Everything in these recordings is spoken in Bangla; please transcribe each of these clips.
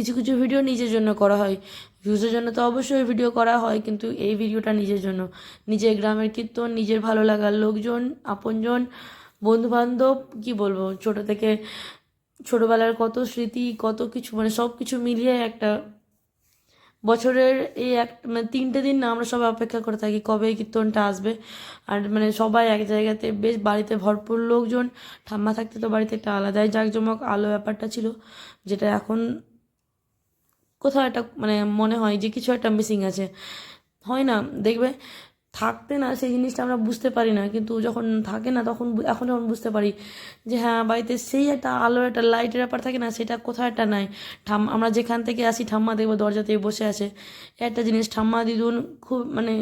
কিছু কিছু ভিডিও নিজের জন্য করা হয়। ভিউজের জন্য তো অবশ্যই ভিডিও করা হয়, কিন্তু এই ভিডিওটা নিজের জন্য। নিজের গ্রামের কীর্তন, নিজের ভালো লাগার লোকজন, আপনজন, বন্ধুবান্ধব, কী বলব, ছোটো থেকে ছোটোবেলার কত স্মৃতি, কত কিছু মানে সব কিছু মিলিয়ে একটা বছরের এই এক মানে তিনটে দিন না আমরা সবাই অপেক্ষা করে থাকি কবে এই কীর্তনটা আসবে। আর মানে সবাই এক জায়গাতে, বেশ বাড়িতে ভরপুর লোকজন, ঠাম্মা থাকতে তো বাড়িতে একটা আলাদাই জাঁকজমক আলো ব্যাপারটা ছিল, যেটা এখন কোথাও একটা মানে মনে হয় যে কিছু একটা মিসিং আছে। হয় না, দেখবে? থাকতে না, সেই জিনিসটা আমরা বুঝতে পারি না। কিন্তু যখন থাকে না, তখন এখন যখন বুঝতে পারি যে হ্যাঁ বাড়িতে সেই একটা আলো একটা লাইটের ব্যাপার থাকে না, সেটা কোথাও একটা নাই। ঠাম, আমরা যেখান থেকে আসি, ঠাম্মা দেখব দরজাতে বসে আছে। একটা জিনিস, ঠাম্মা, দিদুন খুব মানে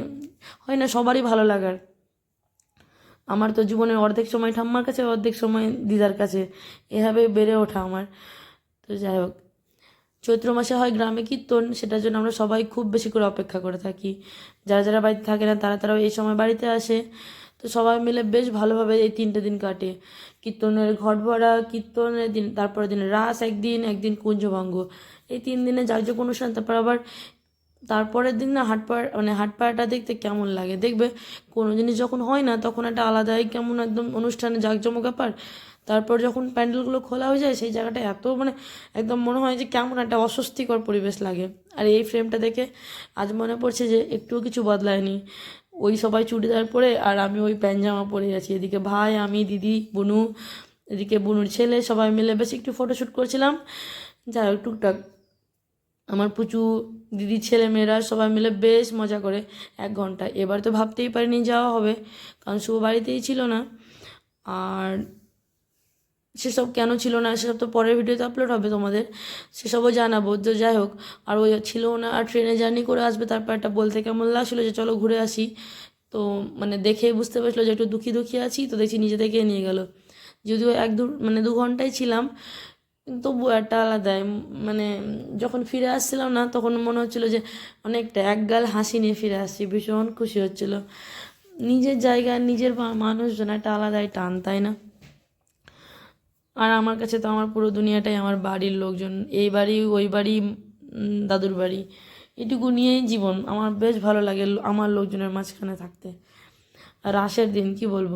হয় না, সবারই ভালো লাগার। আমার তো জীবনের অর্ধেক সময় ঠাম্মার কাছে, অর্ধেক সময় দিদার কাছে। এভাবে বেড়ে ওঠা আমার। তো যাই হোক। চৈত্র মাসে হয় গ্রামে কীর্তন, সেটার জন্য আমরা সবাই খুব বেশি করে অপেক্ষা করে থাকি। যারা যারা বাড়িতে থাকে না, তারা তারাও এই সময় বাড়িতে আসে। তো সবাই মিলে বেশ ভালোভাবে এই তিনটে দিন কাটে। কীর্তনের ঘট ভরা, কীর্তনের দিন, তারপরের দিন রাস একদিন একদিন কুঞ্জভঙ্গ। এই তিন দিনে যাগযজ্ঞ অনুষ্ঠান, তারপর আবার তারপরের দিন না হাট পাড়া মানে হাট পাড়াটা দেখতে কেমন লাগে? দেখবে কোনো জিনিস যখন হয় না, তখন একটা আলাদাই কেমন একদম অনুষ্ঠানে জাঁকজমক ব্যাপার। তারপর যখন প্যান্ডেলগুলো খোলা হয়ে যায়, সেই জায়গাটা এত মানে একদম মনে হয় যে কেমন একটা অস্বস্তিকর পরিবেশ লাগে। আর এই ফ্রেমটা দেখে আজ মনে পড়ছে যে একটুও কিছু বদলায়নি। ওই সবাই চুড়িদার পরে আর আমি ওই প্যান্ট-জামা পরে আছি। এদিকে ভাই, আমি, দিদি, বুনু, এদিকে বুনুর ছেলে সবাই মিলে বেশ একটু ফটোশ্যুট করছিলাম। যাই হোক, টুকটাক। আমার পুচু, দিদি, ছেলে, মেয়েরা সবাই মিলে বেশ মজা করে এক ঘণ্টা। এবার তো ভাবতেই পারিনি যাওয়া হবে, কারণ শুভ বাড়িতেই ছিল না। আর সেসব কেন ছিল না, সেসব তো পরের ভিডিওতে আপলোড হবে তোমাদের, সেসবও জানাব। তো যাই হোক, আর ওই ছিল না, আর ট্রেনে জার্নি করে আসবে, তারপর একটা বলতে কেমন লাগছিল যে চলো ঘুরে আসি। তো মানে দেখেই বুঝতে পারছিলো যে একটু দুঃখী দুঃখী আছি, তো দেখছি নিজে থেকে নিয়ে গেল। যদিও এক দু মানে দু ঘন্টায় ছিলাম, তবু একটা আলাদাই মানে যখন ফিরে আসছিলাম না, তখন মনে হচ্ছিল যে অনেকটা একগাল হাসি নিয়ে ফিরে আসছি, ভীষণ খুশি হচ্ছিল। নিজের জায়গা নিজের মানুষজন একটা আলাদাই টান, তাই না? আর আমার কাছে তো আমার পুরো দুনিয়াটাই আমার বাড়ির লোকজন। এই বাড়ি, ওই বাড়ি দাদুর বাড়ি। এটুকু নিয়েই জীবন। আমার বেশ ভালো লাগে আমার লোকজনের মাঝখানে থাকতে। রাসের দিন কি বলব?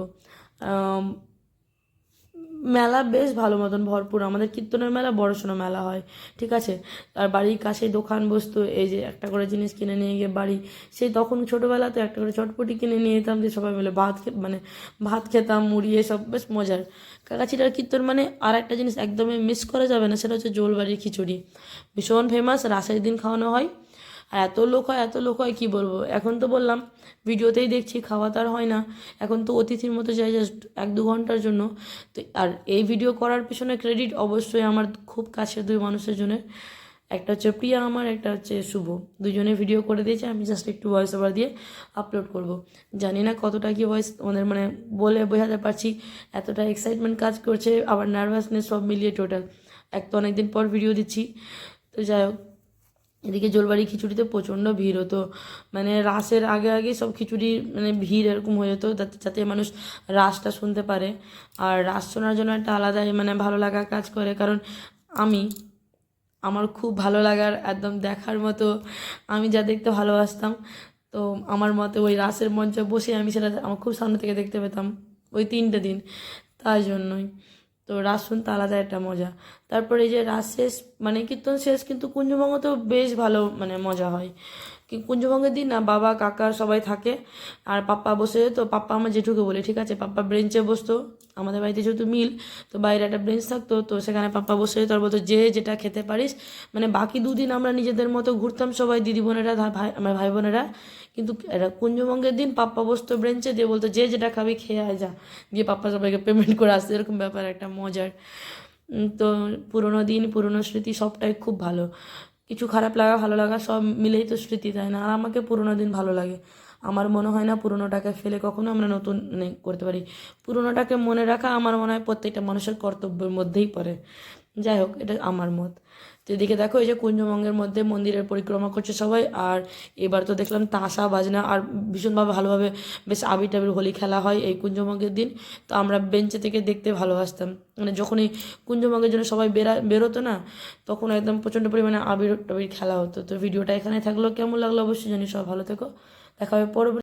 মেলা বেশ ভালো মতন ভরপুর। আমাদের কীর্তনের মেলা বড় সড়ো মেলা হয়, ঠিক আছে? আর বাড়ির কাছে দোকান, বসতো, এই যে একটা করে জিনিস কিনে নিয়ে গিয়ে বাড়ি, সেই তখন ছোটোবেলাতে একটা করে চটপটি কিনে নিয়ে যেতাম দিয়ে সবাই মিলে ভাত মানে ভাত খেতাম, মুড়ি, এসব বেশ মজার। কাকাছিটার কীর্তন মানে আর একটা জিনিস একদমই মিস করা যাবে না, সেটা হচ্ছে জোলবাড়ির খিচুড়ি। ভীষণ ফেমাস রাসের দিন খাওয়ানো হয়। আর এত লোক হয়, এত লোক হয়, কী বলব? এখন তো বললাম, ভিডিওতেই দেখছি, খাওয়া তো আর হয় না। এখন তো অতিথির মতো যাই জাস্ট এক দু ঘণ্টার জন্য। তো আর এই ভিডিও করার পেছনে ক্রেডিট অবশ্যই আমার খুব কাছের দুই মানুষের জন্য একটা হচ্ছে প্রিয়া আমার, একটা হচ্ছে শুভ। দুজনে ভিডিও করে দিয়েছে, আমি জাস্ট একটু ভয়েস ওভার দিয়ে আপলোড করব। জানি না কতটা কি ভয়েস তোমাদের মানে বলে বোঝাতে পারছি, এতটা এক্সাইটমেন্ট কাজ করছে, আবার নার্ভাসনেস সব মিলিয়ে টোটাল এক তো অনেকদিন পর ভিডিও দিচ্ছি। তো যাই হোক এদিকে জলবাড়ি খিচুড়িতে প্রচণ্ড ভিড় হতো। মানে রাসের আগে আগে সব খিচুড়ি মানে ভিড় এরকম হয়ে যেত যাতে যাতে মানুষ রাসটা শুনতে পারে। আর রাস শোনার জন্য একটা আলাদাই মানে ভালো লাগা কাজ করে। কারণ আমি, আমার খুব ভালো লাগার একদম দেখার মতো আমি যা দেখতে ভালোবাসতাম, তো আমার মতে ওই রাসের মঞ্চে বসে আমি সেটা আমার খুব সামনে থেকে দেখতে পেতাম। ওই তিনটে দিন, তাই জন্যই। তো রাস শুনতে আলাদা একটা মজা। তারপরে এই যে রাস শেষ মানে কীর্তন শেষ, কিন্তু কুঞ্জভঙ্গতেও বেশ ভালো মানে মজা হয়। কি কুঞ্জভঙ্গের দিন না বাবা, কাকা সবাই থাকে। আর পাপ্পা বসে, তো পাপ্পা আমার জেঠুকে বলে, ঠিক আছে, পাপ্পা ব্রেঞ্চে বসতো। আমাদের বাড়িতে যেহেতু মিল, তো বাইরে একটা ব্রেঞ্চ থাকতো, তো সেখানে পাপ্পা বসে যেত আর বলতো যে যেটা খেতে পারিস। মানে বাকি দুদিন আমরা নিজেদের মতো ঘুরতাম সবাই, দিদি বোনেরা ভাই, আমার ভাই বোনেরা। কিন্তু এটা কুঞ্জভঙ্গের দিন পাপ্পা বসতো ব্রেঞ্চে, দিয়ে বলতো, যে যেটা খাবি খেয়ে আয়, যা। দিয়ে পাপ্পা সবাইকে পেমেন্ট করে আসতো, এরকম ব্যাপার, একটা মজার। তো পুরোনো দিন, পুরোনো স্মৃতি, সবটাই খুব ভালো। কিছু খারাপ লাগা, ভালো লাগা, সব মিলেই তো স্মৃতি, তাই না? আর আমাকে পুরোনো দিন ভালো লাগে। আমার মনে হয় না পুরোনোটাকে ফেলে কখনো আমরা নতুন করতে পারি। পুরোনোটাকে মনে রাখা আমার মনে হয় প্রত্যেকটা মানুষের কর্তব্যের মধ্যেই পড়ে। যাই হোক, এটা আমার মত। তো এদিকে দেখো, এই যে কুঞ্জমঙ্গের মধ্যে মন্দিরের পরিক্রমা করছে সবাই। আর এবার তো দেখলাম তাসা, বাজনা, আর ভীষণভাবে ভালোভাবে বেশ আবির টাবির হোলি খেলা হয় এই কুঞ্জমঙ্গের দিন। তো আমরা বেঞ্চে থেকে দেখতে ভালোবাসতাম। মানে যখনই কুঞ্জমঙ্গের জন্য সবাই বেরা, বেরোতো না, তখন একদম প্রচণ্ড পরিমাণে আবির টাবির খেলা হতো। তো ভিডিওটা এখানে থাকল। কেমন লাগল অবশ্যই জানি সব ভালো থেকো। দেখা হবে পরবর্তী